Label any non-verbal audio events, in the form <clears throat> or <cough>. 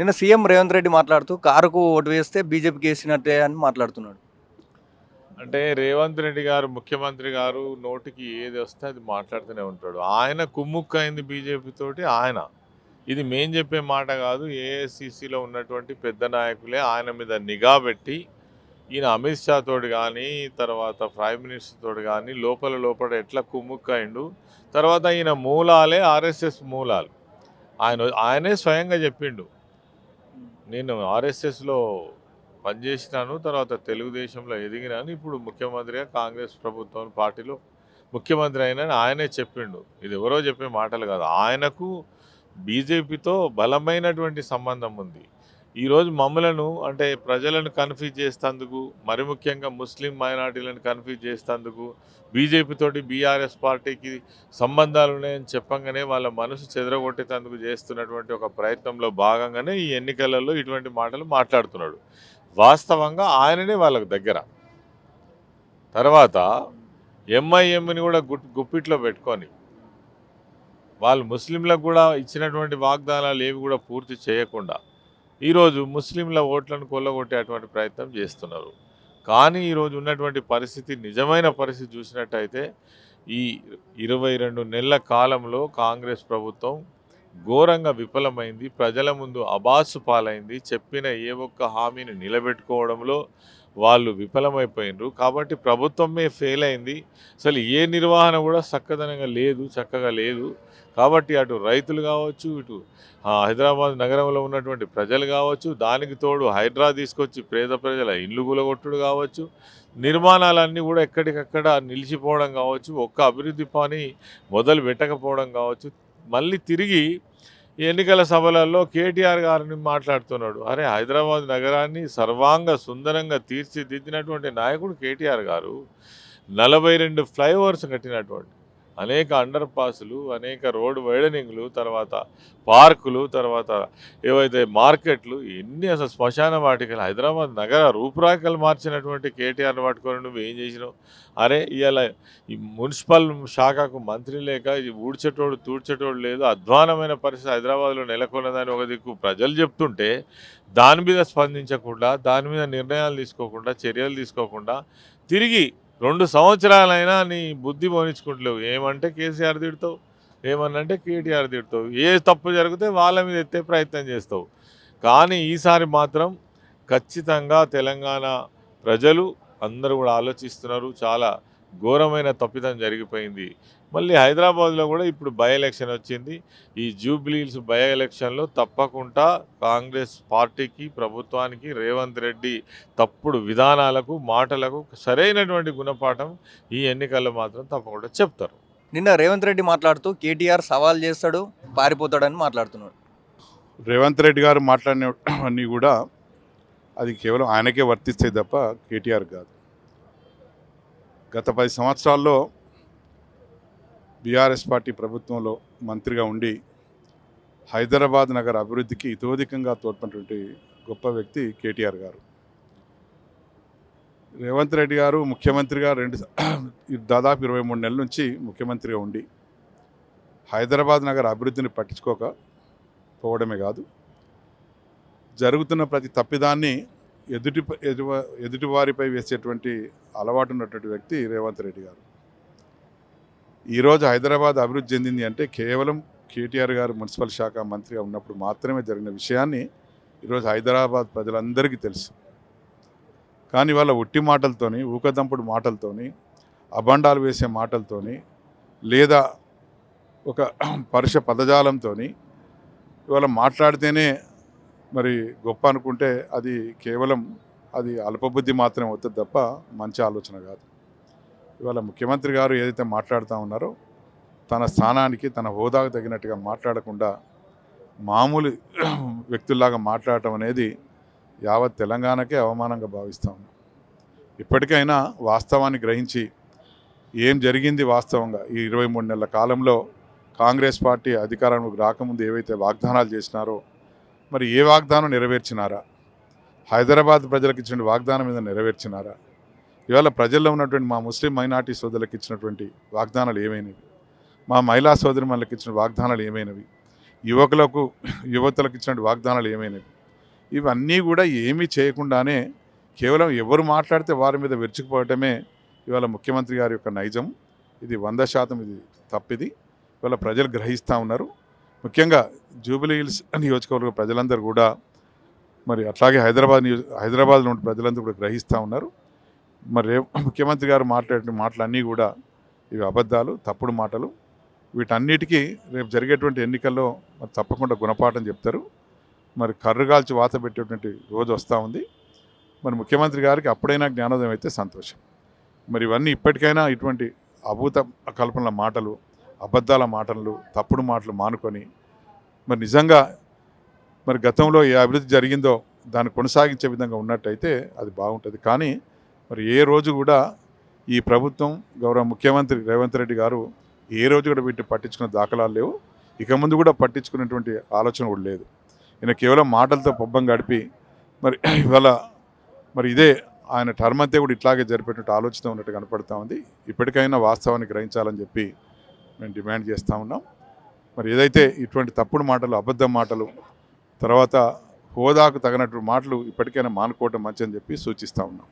నిన్న సీఎం రేవంత్ రెడ్డి మాట్లాడుతూ కారుకు ఓటు వేస్తే బీజేపీకి వేసినట్టే అని మాట్లాడుతున్నాడు. అంటే రేవంత్ రెడ్డి గారు ముఖ్యమంత్రి గారు నోటికి ఏది వస్తే అది మాట్లాడుతూనే ఉంటాడు. ఆయన కుమ్ముక్కు అయింది బీజేపీతోటి ఆయన. ఇది మేం చెప్పే మాట కాదు. ఏఐసిసిలో ఉన్నటువంటి పెద్ద నాయకులే ఆయన మీద నిఘా పెట్టి ఈయన అమిత్ షా తోటి కానీ తర్వాత ప్రైమ్ మినిస్టర్ తోటి కానీ లోపల లోపల ఎట్లా కుమ్ముక్కయిండు తర్వాత ఈయన మూలాలే ఆర్ఎస్ఎస్ మూలాలు. ఆయన ఆయనే స్వయంగా చెప్పిండు. నేను ఆర్ఎస్ఎస్లో పనిచేసినాను తర్వాత తెలుగుదేశంలో ఎదిగినాను. ఇప్పుడు ముఖ్యమంత్రిగా కాంగ్రెస్ ప్రభుత్వం పార్టీలో ముఖ్యమంత్రి అయినని ఆయనే చెప్పిండు. ఇది ఎవరో చెప్పే మాటలు కాదు. ఆయనకు బీజేపీతో బలమైనటువంటి సంబంధం ఉంది. ఈరోజు మమ్మలను అంటే ప్రజలను కన్ఫ్యూజ్ చేస్తేందుకు మరి ముఖ్యంగా ముస్లిం మైనార్టీలను కన్ఫ్యూజ్ చేస్తేందుకు బీజేపీతోటి బీఆర్ఎస్ పార్టీకి సంబంధాలు ఉన్నాయని చెప్పంగానే వాళ్ళ మనసు చెదరగొట్టేందుకు చేస్తున్నటువంటి ఒక ప్రయత్నంలో భాగంగానే ఈ ఎన్నికలలో ఇటువంటి మాటలు మాట్లాడుతున్నాడు. వాస్తవంగా ఆయననే వాళ్ళకు దగ్గర. తర్వాత ఎంఐఎంని కూడా గుప్పిట్లో పెట్టుకొని వాళ్ళు ముస్లింలకు కూడా ఇచ్చినటువంటి వాగ్దానాలు ఏవి కూడా పూర్తి చేయకుండా ఈరోజు ముస్లింల ఓట్లను కొల్లగొట్టేటువంటి ప్రయత్నం చేస్తున్నారు. కానీ ఈరోజు ఉన్నటువంటి పరిస్థితి నిజమైన పరిస్థితి చూసినట్టయితే ఈ ఇరవై రెండు నెలల కాలంలో కాంగ్రెస్ ప్రభుత్వం ఘోరంగా విఫలమైంది. ప్రజల ముందు అబాసు పాలైంది. చెప్పిన ఏ ఒక్క హామీని నిలబెట్టుకోవడంలో వాళ్ళు విఫలమైపోయినరు. కాబట్టి ప్రభుత్వమే ఫెయిల్ అయింది అసలు ఏ నిర్వహణ కూడా చక్కదనంగా లేదు చక్కగా లేదు. కాబట్టి అటు రైతులు కావచ్చు ఇటు ఆ, హైదరాబాద్ నగరంలో ఉన్నటువంటి ప్రజలు కావచ్చు దానికి తోడు హైడ్రా తీసుకొచ్చి పేద ప్రజల ఇల్లు గులగొట్టుడు కావచ్చు నిర్మాణాలన్నీ కూడా ఎక్కడికక్కడ నిలిచిపోవడం కావచ్చు ఒక్క అభివృద్ధి పని మొదలు పెట్టకపోవడం కావచ్చు మళ్ళీ తిరిగి ఎన్నికల సభలలో కేటీఆర్ గారిని మాట్లాడుతున్నాడు. అరే హైదరాబాద్ నగరాన్ని సర్వాంగ సుందరంగా తీర్చిదిద్దినటువంటి నాయకుడు కేటీఆర్ గారు నలభై రెండు ఫ్లైఓవర్స్ కట్టినటువంటి అనేక అండర్ పాసులు అనేక రోడ్ వైడనింగ్లు తర్వాత పార్కులు తర్వాత ఏవైతే మార్కెట్లు ఎన్ని అసలు శ్మశాన వాటికలు హైదరాబాద్ నగర రూపురేఖలు మార్చినటువంటి కేటీఆర్ పట్టుకొని నువ్వు ఏం చేసినావు? అరే ఇవాళ ఈ మున్సిపల్ శాఖకు మంత్రి లేక ఇది ఊడ్చేటోడు తూడ్చేటోడు లేదు అధ్వానమైన పరిస్థితి హైదరాబాద్లో నెలకొన్నదని ఒక దిక్కు ప్రజలు చెప్తుంటే దాని మీద స్పందించకుండా దాని మీద నిర్ణయాలు తీసుకోకుండా చర్యలు తీసుకోకుండా తిరిగి రెండు సంవత్సరాలైనా నీ బుద్ధి పోనించుకుంటలేవు ఏమంటే కేసీఆర్ తిడతావు ఏమన్నంటే కేటీఆర్ తిడతావు. ఏ తప్పు జరిగితే వాళ్ళ మీద ఎత్తే ప్రయత్నం చేస్తావు. కానీ ఈసారి మాత్రం ఖచ్చితంగా తెలంగాణ ప్రజలు అందరూ కూడా ఆలోచిస్తున్నారు. చాలా ఘోరమైన తప్పిదం జరిగిపోయింది. మళ్ళీ హైదరాబాద్లో కూడా ఇప్పుడు బై ఎలక్షన్ వచ్చింది. ఈ జూబ్లీల్స్ బై ఎలక్షన్లో తప్పకుండా కాంగ్రెస్ పార్టీకి ప్రభుత్వానికి రేవంత్ రెడ్డి తప్పుడు విధానాలకు మాటలకు సరైనటువంటి గుణపాఠం ఈ ఎన్నికల్లో మాత్రం తప్పకుండా చెప్తారు. నిన్న రేవంత్ రెడ్డి మాట్లాడుతూ కేటీఆర్ సవాల్ చేస్తాడు పారిపోతాడని మాట్లాడుతున్నాడు. రేవంత్ రెడ్డి గారు మాట్లాడినవన్నీ కూడా అది కేవలం ఆయనకే వర్తిస్తాయి తప్ప కేటీఆర్ కాదు. గత పది సంవత్సరాల్లో బీఆర్ఎస్ పార్టీ ప్రభుత్వంలో మంత్రిగా ఉండి హైదరాబాద్ నగర అభివృద్ధికి ఇతోధికంగా తోడ్పడినటువంటి గొప్ప వ్యక్తి కేటీఆర్ గారు. రేవంత్ రెడ్డి గారు ముఖ్యమంత్రిగా రెండు <clears throat> దాదాపు ఇరవై మూడు నెలల నుంచి ముఖ్యమంత్రిగా ఉండి హైదరాబాద్ నగర అభివృద్ధిని పట్టించుకోక పోవడమే కాదు జరుగుతున్న ప్రతి తప్పిదాన్ని ఎదుటి ఎదువ ఎదుటివారిపై వేసేటువంటి అలవాటు ఉన్నటువంటి వ్యక్తి రేవంత్ రెడ్డి గారు. ఈరోజు హైదరాబాద్ అభివృద్ధి చెందింది అంటే కేవలం కేటీఆర్ గారు మున్సిపల్ శాఖ మంత్రిగా ఉన్నప్పుడు మాత్రమే జరిగిన విషయాన్ని ఈరోజు హైదరాబాద్ ప్రజలందరికీ తెలుసు. కానీ వాళ్ళ ఒట్టి మాటలతోని ఊకదంపుడు మాటలతోని అబండాలు వేసే మాటలతోని లేదా ఒక <clears throat> పరుష పదజాలంతోని ఇవాళ మాట్లాడితేనే మరి గొప్ప అనుకుంటే అది కేవలం అది అల్పబుద్ధి మాత్రమే అవుతుంది తప్ప మంచి ఆలోచన కాదు. ఇవాళ ముఖ్యమంత్రి గారు ఏదైతే మాట్లాడుతూ ఉన్నారో తన స్థానానికి తన హోదాకు తగినట్టుగా మాట్లాడకుండా మామూలు వ్యక్తుల్లాగా మాట్లాడటం అనేది యావత్ తెలంగాణకే అవమానంగా భావిస్తూ ఉన్నాం. ఇప్పటికైనా వాస్తవాన్ని గ్రహించి ఏం జరిగింది వాస్తవంగా ఈ ఇరవై మూడు నెలల కాలంలో కాంగ్రెస్ పార్టీ అధికారంలోకి రాకముందు ఏవైతే వాగ్దానాలు చేసినారో మరి ఏ వాగ్దానం నెరవేర్చినారా? హైదరాబాద్ ప్రజలకు ఇచ్చిన వాగ్దానం మీద నెరవేర్చినారా? ఇవాళ ప్రజల్లో ఉన్నటువంటి మా ముస్లిం మైనార్టీ సోదరులకు ఇచ్చినటువంటి వాగ్దానాలు ఏమైనవి? మా మహిళా సోదరి మనకి ఇచ్చిన వాగ్దానాలు ఏమైనవి? యువకులకు యువతలకు ఇచ్చినటువంటి వాగ్దానాలు ఏమైనవి? ఇవన్నీ కూడా ఏమీ చేయకుండానే కేవలం ఎవరు మాట్లాడితే వారి మీద విరుచుకుపోవటమే ఇవాళ ముఖ్యమంత్రి గారి యొక్క నైజం. ఇది వంద శాతం ఇది తప్పిది. ఇవాళ ప్రజలు గ్రహిస్తూ ఉన్నారు. ముఖ్యంగా జూబిలీ హిల్స్ నియోజకవర్గ ప్రజలందరూ కూడా మరి అట్లాగే హైదరాబాద్ నియోజ హైదరాబాద్లో ఉండే ప్రజలందరూ కూడా గ్రహిస్తూ ఉన్నారు. మరి రేపు <clears throat> ముఖ్యమంత్రి గారు మాట్లాడిన మాటలన్నీ కూడా ఇవి అబద్ధాలు తప్పుడు మాటలు. వీటన్నిటికీ రేపు జరిగేటువంటి ఎన్నికల్లో మరి తప్పకుండా గుణపాఠం చెప్తారు. మరి కర్రుగాల్చి వాత పెట్టేటువంటి రోజు వస్తూ ఉంది. మరి ముఖ్యమంత్రి గారికి అప్పుడైనా జ్ఞానోదయం అయితే సంతోషం. మరి ఇవన్నీ ఇప్పటికైనా ఇటువంటి అభూత కల్పనల మాటలు అబద్ధాల మాటలు తప్పుడు మాటలు మానుకొని మరి నిజంగా మరి గతంలో ఏ అభివృద్ధి జరిగిందో దాన్ని కొనసాగించే విధంగా ఉన్నట్టయితే అది బాగుంటుంది. కానీ మరి ఏ రోజు కూడా ఈ ప్రభుత్వం గౌరవ ముఖ్యమంత్రి రేవంత్ రెడ్డి గారు ఏ రోజు కూడా వీటిని పట్టించుకున్న దాఖలాలు లేవు. ఇక ముందు కూడా పట్టించుకునేటువంటి ఆలోచన కూడా లేదు. ఈయన కేవలం మాటలతో పబ్బం గడిపి మరి <clears throat> ఇవాళ మరి ఇదే ఆయన టర్మ్ అంతే కూడా ఇట్లాగే జరిపేటువంటి ఆలోచన ఉన్నట్టు కనపడతా ఉంది. ఇప్పటికైనా వాస్తవాన్ని గ్రహించాలని చెప్పి మేము డిమాండ్ చేస్తూ ఉన్నాం. మరి ఏదైతే ఇటువంటి తప్పుడు మాటలు అబద్ధం మాటలు తర్వాత హోదాకు తగినటువంటి మాటలు ఇప్పటికైనా మానుకోవటం మంచిదని చెప్పి సూచిస్తూ ఉన్నాం.